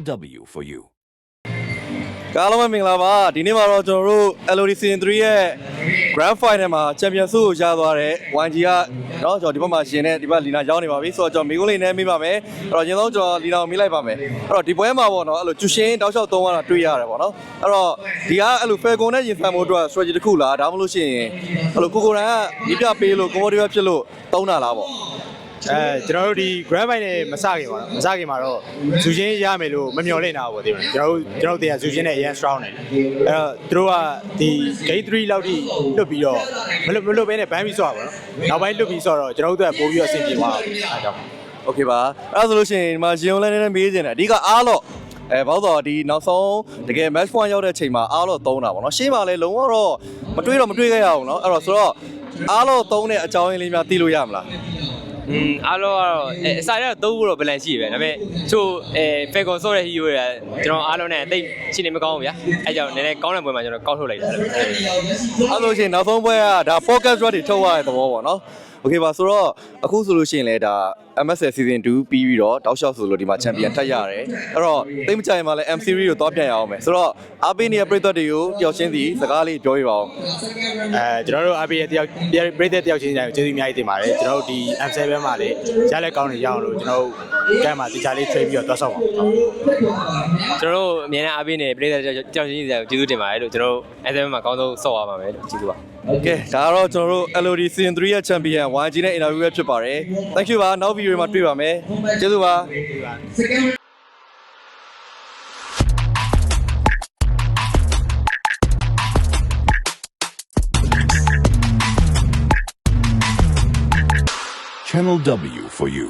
W for you. ကားလုံးပဲမင်္ဂလာပါဒီနေ့မှာတော့ကျွန်တော်တို့ LOD Season 3ရဲ့ Grand Final မှာ Champion ဆုကိုရသွားတဲ့ YG ကเนาะကျွန်တော်ဒီဘက်မှာရှင်တဲ့ဒီဘက်လီနာရောက်နေပါပြီဆိုတော့ကျွန်တော်မိကုန်းလေးနဲ့မိပါမယ်အဲ့တော့ရင်ဆုံးကျွန်တော်လီနာကိုမိလိုက်ပါမယ်အဲ့တော့ဒီပွဲမှာပေါ့เนาะအဲ့လိုကျူရှင်းတောက်လျှောက်သုံးရတာတွေ့ရတယ်ပေါ့เนาะအဲ့တော့ဒီကအဲ့လို Falcon နဲ့ရင်ဆိုင်မှုအတွက် strategy တစ်ခုလားဒါမှမဟုတ်လို့ရှိရင်အဲ့လိုကိုကိုရန်ကဒီပြပေးလို့ comfortable ဖြစ်လို့သုံးတာလားပေါ့ အဲကျွန်တော်တို့ဒီ grand final နဲ့မစခင်ပါတော့မစခင်မှာတော့ဇူချင်းရမယ်လို့မမျှော်လင့်တာပေါ့ဒီမှာကျွန်တော်တို့ကျွန်တော်တို့တရားဇူချင်းနဲ့အရင် strong နေတယ်အဲ့တော့သူတို့ကဒီ gate 3လောက်ထိလွတ်ပြီးတော့မလွတ်မလွတ်ဘဲနဲ့ဘန်းပြီးဆော့ပါတော့နောက်ပိုင်းလွတ်ပြီးဆော့တော့ကျွန်တော်တို့ကပို့ပြီးတော့အဆင်ပြေသွားအောင်အဲကြောင့် โอเคပါအဲ့ဒါဆိုလို့ရှိရင်ဒီမှာရင်ုံလဲနေနေမေးနေတယ်အဓိကအားလို့အဲဘောက်တော့ဒီနောက်ဆုံးတကယ် match point ရောက်တဲ့ချိန်မှာအားလို့သုံးတာပေါ့နော်ရှေ့မှာလည်းလုံးဝတော့မတွေးတော့မတွေးခဲ့ရအောင်เนาะအဲ့တော့ဆိုတော့အားလို့သုံးတဲ့အကြောင်းရင်းလေးများသိလို့ရမလား อืมအားလုံးကတော့အဲအစာရတော့သုံးဖို့တော့ plan ရှိပဲဒါပေမဲ့ချို့အဲ Falcon ဆော့တဲ့ hero တွေကကျွန်တော်အားလုံးနဲ့အသိရှိနေမကောင်းဘူးဗျာအဲကြောင့်နည်းနည်းကောင်းတဲ့ပွဲမှာကျွန်တော်ကောက်ထုတ်လိုက်တာလို့အဲ့လိုရှိရင်နောက်ဆုံးပွဲကဒါ focus rate တွေထုတ်ရတဲ့သဘောပေါ့နော် โอเคပါဆိုတော့အခုဆိုလို့ရှိရင်လည်းဒါ MSL season 2ပြီးပြီးတော့တောက်လျှောက်ဆိုလို့ဒီမှာ champion ထပ်ရတယ်အဲ့တော့သိမကြရင်မှလည်း M series ကိုသွားပြန်ရအောင်မယ်ဆိုတော့အားပေးနေတဲ့ပရိသတ်တွေကိုတယောက်ချင်းစီစကားလေးပြောပြပါဦး အဲကျွန်တော်တို့ RP ရဲ့တယောက်ပြိတဲ့တယောက်ချင်းတိုင်းကိုကျေးဇူးအများကြီးတင်ပါတယ်ကျွန်တော်တို့ဒီ M7 မှာလည်းရလက်ကောင်းနေရအောင်လို့ကျွန်တော်တို့ကဲမှာတခြားလေး train ပြီးတော့တွားဆောက်ပါအောင် ကျွန်တော်တို့အမြဲတမ်းအားပေးနေပြည်သက်ကြောက်ချင်းစီကျေးဇူးတင်ပါတယ်လို့ကျွန်တော်တို့ SM မှာအကောင်းဆုံးဆော့ရပါမယ်လို့ကျေးဇူးပါ โอเคဒါကတော့ကျွန်တော်တို့ LOD Season 3ရဲ့ Champion YG နဲ့ interview ပဲဖြစ်ပါတယ် Thank you ပါနောက် video မှာတွေ့ပါမယ်ကျေးဇူးပါ Channel W for you.